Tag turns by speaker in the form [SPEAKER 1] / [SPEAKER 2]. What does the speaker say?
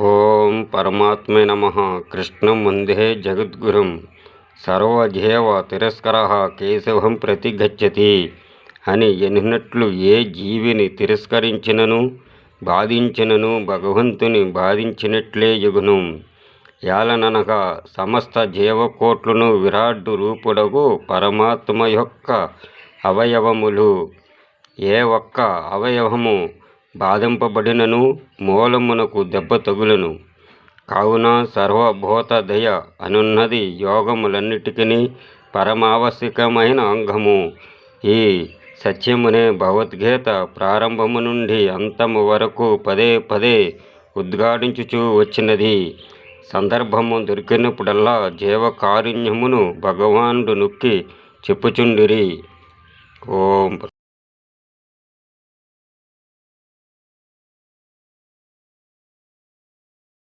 [SPEAKER 1] ఓం పరమాత్మే నమ. కృష్ణం వందే జగద్గురుం. సర్వజేవ తిరస్కర కేశవం ప్రతి గచ్చతి అని ఎనినట్లు ఏ జీవిని తిరస్కరించినను బాధించినను భగవంతుని బాధించినట్లే యగును ఏలననగా సమస్త జీవకోట్లను విరాట్ రూపుడగు పరమాత్మ యొక్క అవయవములు. ఏ ఒక్క అవయవము బాధింపబడినను మూలమునకు దెబ్బ తగులును. కావున సర్వభూత దయ అనున్నది యోగములన్నిటికీ పరమావశ్యకమైన అంగము. ఈ సత్యమునే భగవద్గీత ప్రారంభము నుండి అంతము వరకు పదే పదే ఉద్ఘాటించుచూ వచ్చినది. సందర్భము దొరికినప్పుడల్లా జీవకారుణ్యమును భగవానుడు నొక్కి చెప్పుచుండిరి. ఓం